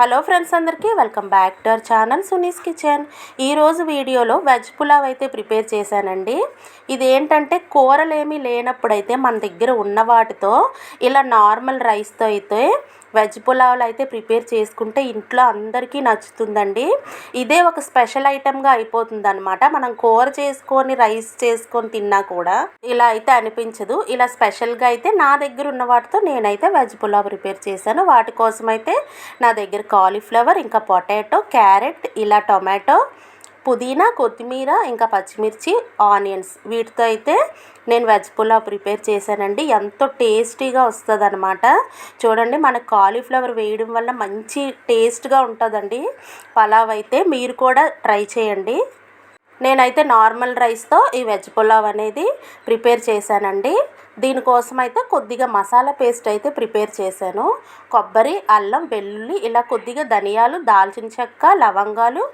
Hello friends అందరికీ welcome back to our channel Suni's kitchen. ఈరోజు వీడియోలో వెజ్ పులావ్ అయితే ప్రిపేర్ చేశానండి. ఇది ఏంటంటే కూరలు ఏమీ లేనప్పుడైతే మన దగ్గర ఉన్న వాటితో ఇలా నార్మల్ రైస్తో అయితే వెజ్ పులావ్లు అయితే ప్రిపేర్ చేసుకుంటే ఇంట్లో అందరికీ నచ్చుతుందండి. ఇదే ఒక స్పెషల్ ఐటెంగా అయిపోతుంది అనమాట మనం కూర చేసుకొని రైస్ చేసుకొని తిన్నా కూడా ఇలా అయితే అనిపించదు. ఇలా స్పెషల్గా అయితే నా దగ్గర ఉన్న వాటితో నేనైతే వెజ్ పులావ్ ప్రిపేర్ చేశాను. వాటి కోసం అయితే నా దగ్గర కాలీఫ్లవర్ ఇంకా పొటాటో క్యారెట్ ఇలా టొమాటో పుదీనా కొత్తిమీర ఇంకా పచ్చిమిర్చి ఆనియన్స్. వీటితో అయితే నేను వెజ్ పులావ్ ప్రిపేర్ చేశానండి. ఎంతో టేస్టీగా వస్తుంది అనమాట చూడండి మన కాలీఫ్లవర్ వేయడం వల్ల మంచి టేస్ట్గా ఉంటుందండి. పలావ్ అయితే మీరు కూడా ట్రై చేయండి. నేనైతే నార్మల్ రైస్తో ఈ వెజ్ పులావ్ అనేది ప్రిపేర్ చేశానండి. దీనికోసం అయితే కొద్దిగా మసాలా పేస్ట్ అయితే ప్రిపేర్ చేశాను. కొబ్బరి అల్లం వెల్లుల్లి ఇలా కొద్దిగా ధనియాలు దాల్చిన చెక్క లవంగాలు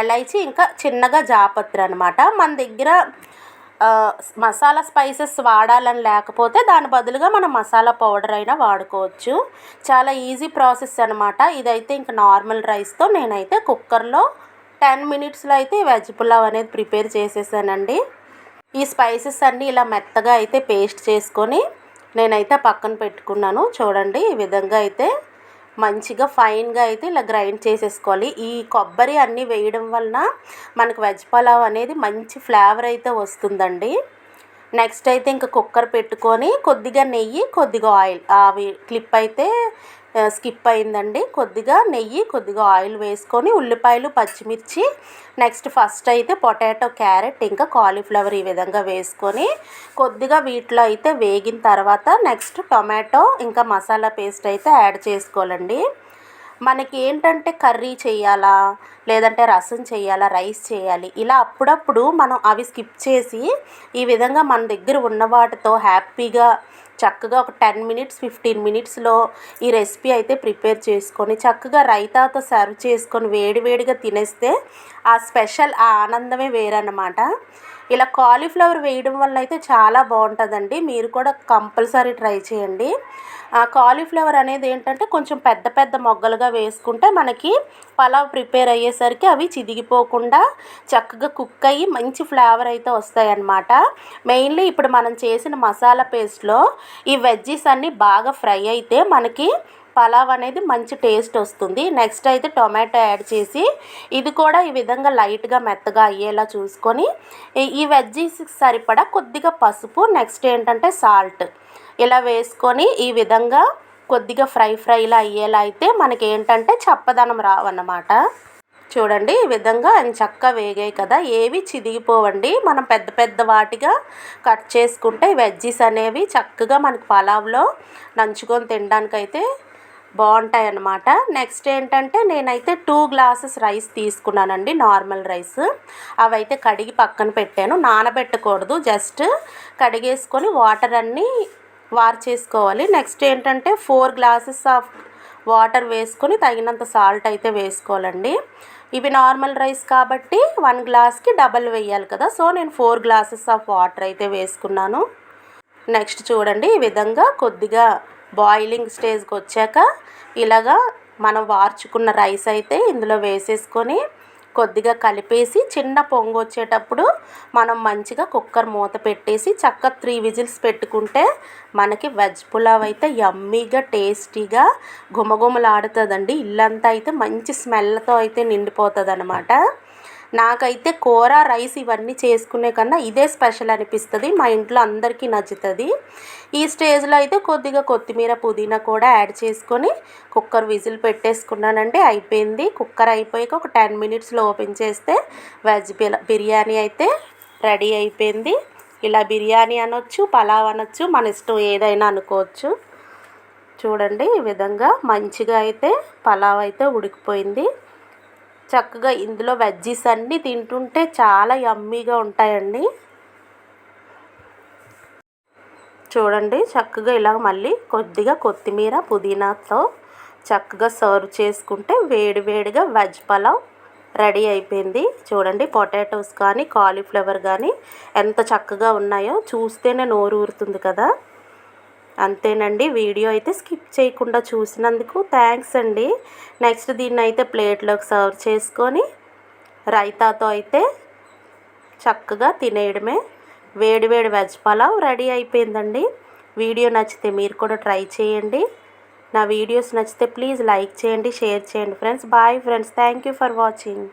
ఎలైచి ఇంకా చిన్నగా జాపత్రి అనమాట మన దగ్గర మసాలా స్పైసెస్ వాడాలని లేకపోతే దాని బదులుగా మనం మసాలా పౌడర్ అయినా వాడుకోవచ్చు. చాలా ఈజీ ప్రాసెస్ అనమాట ఇదైతే ఇంకా నార్మల్ రైస్తో నేనైతే కుక్కర్లో టెన్ మినిట్స్లో అయితే వెజ్ పులావ్ అనేది ప్రిపేర్ చేసేసానండి. ఈ స్పైసెస్ అన్నీ ఇలా మెత్తగా అయితే పేస్ట్ చేసుకొని నేనైతే పక్కన పెట్టుకున్నాను. చూడండి ఈ విధంగా అయితే మంచిగా ఫైన్గా అయితే ఇలా గ్రైండ్ చేసేసుకోవాలి. ఈ కొబ్బరి అన్నీ వేయడం వలన మనకు వెజ్ పలావ్ అనేది మంచి ఫ్లేవర్ అయితే వస్తుందండి. నెక్స్ట్ అయితే ఇంకా కుక్కర్ పెట్టుకొని కొద్దిగా నెయ్యి కొద్దిగా ఆయిల్ అవి క్లిప్ అయితే స్కిప్ అయిందండి. కొద్దిగా నెయ్యి కొద్దిగా ఆయిల్ వేసుకొని ఉల్లిపాయలు పచ్చిమిర్చి నెక్స్ట్ ఫస్ట్ అయితే పొటాటో క్యారెట్ ఇంకా కాలీఫ్లవర్ ఈ విధంగా వేసుకొని కొద్దిగా వీటిలో అయితే వేగిన తర్వాత నెక్స్ట్ టొమాటో ఇంకా మసాలా పేస్ట్ అయితే యాడ్ చేసుకోవాలండి. మనకి ఏంటంటే కర్రీ చేయాలా లేదంటే రసం చేయాలా రైస్ చేయాలి ఇలా అప్పుడప్పుడు మనం అవి స్కిప్ చేసి ఈ విధంగా మన దగ్గర ఉన్న వాటితో హ్యాపీగా చక్కగా ఒక టెన్ మినిట్స్ ఫిఫ్టీన్ మినిట్స్లో ఈ రెసిపీ అయితే ప్రిపేర్ చేసుకొని చక్కగా రైతాతో సర్వ్ చేసుకొని వేడివేడిగా తినేస్తే ఆ స్పెషల్ ఆ ఆనందమే వేరన్నమాట. ఇలా కాలీఫ్లవర్ వేయడం వల్ల అయితే చాలా బాగుంటుందండి. మీరు కూడా కంపల్సరీ ట్రై చేయండి. కాలీఫ్లవర్ అనేది ఏంటంటే కొంచెం పెద్ద పెద్ద మొగ్గలుగా వేసుకుంటే మనకి పలావ్ ప్రిపేర్ అయ్యేసరికి అవి చిదిగిపోకుండా చక్కగా కుక్ అయ్యి మంచి ఫ్లేవర్ అయితే వస్తాయి అన్నమాట మెయిన్లీ ఇప్పుడు మనం చేసిన మసాలా పేస్ట్లో ఈ వెజ్జీస్ అన్నీ బాగా ఫ్రై అయితే మనకి పలావ్ అనేది మంచి టేస్ట్ వస్తుంది. నెక్స్ట్ అయితే టొమాటో యాడ్ చేసి ఇది కూడా ఈ విధంగా లైట్గా మెత్తగా అయ్యేలా చూసుకొని ఈ వెజ్జీస్కి సరిపడా కొద్దిగా పసుపు నెక్స్ట్ ఏంటంటే సాల్ట్ ఇలా వేసుకొని ఈ విధంగా కొద్దిగా ఫ్రై ఫ్రైలా అయ్యేలా అయితే మనకి ఏంటంటే చప్పదనం రావన్నమాట. చూడండి ఈ విధంగా అని చక్కగా వేగాయి కదా. ఏవి చిదిగిపోవండి. మనం పెద్ద పెద్ద వాటిగా కట్ చేసుకుంటే వెజ్జీస్ అనేవి చక్కగా మనకి పలావ్లో నంచుకొని తినడానికైతే బాగుంటాయి అన్నమాట నెక్స్ట్ ఏంటంటే నేనైతే టూ గ్లాసెస్ రైస్ తీసుకున్నానండి నార్మల్ రైస్. అవైతే కడిగి పక్కన పెట్టాను. నానబెట్టకూడదు. జస్ట్ కడిగేసుకొని వాటర్ అన్నీ వార్ చేసుకోవాలి నెక్స్ట్ ఏంటంటే ఫోర్ గ్లాసెస్ ఆఫ్ వాటర్ వేసుకొని తగినంత సాల్ట్ అయితే వేసుకోవాలండి. ఇవి నార్మల్ రైస్ కాబట్టి వన్ గ్లాస్కి డబల్ వేయాలి కదా. సో నేను ఫోర్ గ్లాసెస్ ఆఫ్ వాటర్ అయితే వేసుకున్నాను. నెక్స్ట్ చూడండి ఈ విధంగా కొద్దిగా బాయిలింగ్ స్టేజ్కి వచ్చాక ఇలాగా మనం వార్చుకున్న రైస్ అయితే ఇందులో వేసేసుకొని కొద్దిగా కలిపేసి చిన్న పొంగు వచ్చేటప్పుడు మనం మంచిగా కుక్కర్ మూత పెట్టేసి చక్క త్రీ విజిల్స్ పెట్టుకుంటే మనకి వెజ్ పులావ్ అయితే యమ్మీగా టేస్టీగా గుమగుమలాడుతుందండి ఇల్లంతా అయితే మంచి స్మెల్తో అయితే నిండిపోతుంది అనమాట నాకైతే కూర రైస్ ఇవన్నీ చేసుకునే కన్నా ఇదే స్పెషల్ అనిపిస్తుంది. మా ఇంట్లో అందరికీ నచ్చుతుంది. ఈ స్టేజ్లో అయితే కొద్దిగా కొత్తిమీర పుదీనా కూడా యాడ్ చేసుకొని కుక్కర్ విజిల్ పెట్టేసుకున్నానండి. అయిపోయింది. కుక్కర్ అయిపోయాక ఒక టెన్ మినిట్స్లో ఓపెన్ చేస్తే వెజ్ బిర్యానీ అయితే రెడీ అయిపోయింది. ఇలా బిర్యానీ అనొచ్చు పలావ్ అనొచ్చు మన ఇష్టం ఏదైనా అనుకోవచ్చు. చూడండి ఈ విధంగా మంచిగా అయితే పలావ్ అయితే ఉడికిపోయింది. చక్కగా ఇందులో వెజ్జీస్ అన్నీ తింటుంటే చాలా యమ్మీగా ఉంటాయండి. చూడండి చక్కగా ఇలా మళ్ళీ కొద్దిగా కొత్తిమీర పుదీనాతో చక్కగా సర్వ్ చేసుకుంటే వేడివేడిగా వెజ్ పలావ్ రెడీ అయిపోయింది. చూడండి పొటాటోస్ కానీ కాలీఫ్లవర్ కానీ ఎంత చక్కగా ఉన్నాయో చూస్తేనే నోరు ఊరుతుంది కదా. అంతేనండి. వీడియో అయితే స్కిప్ చేయకుండా చూసినందుకు థ్యాంక్స్ అండి. నెక్స్ట్ దీన్ని అయితే ప్లేట్లోకి సర్వ్ చేసుకొని రైతాతో అయితే చక్కగా తినేయడమే. వేడి వేడి వెజ్ పలావ్ రెడీ అయిపోయిందండి. వీడియో నచ్చితే మీరు కూడా ట్రై చేయండి. నా వీడియోస్ నచ్చితే ప్లీజ్ లైక్ చేయండి షేర్ చేయండి friends. Bye friends. Thank you for watching.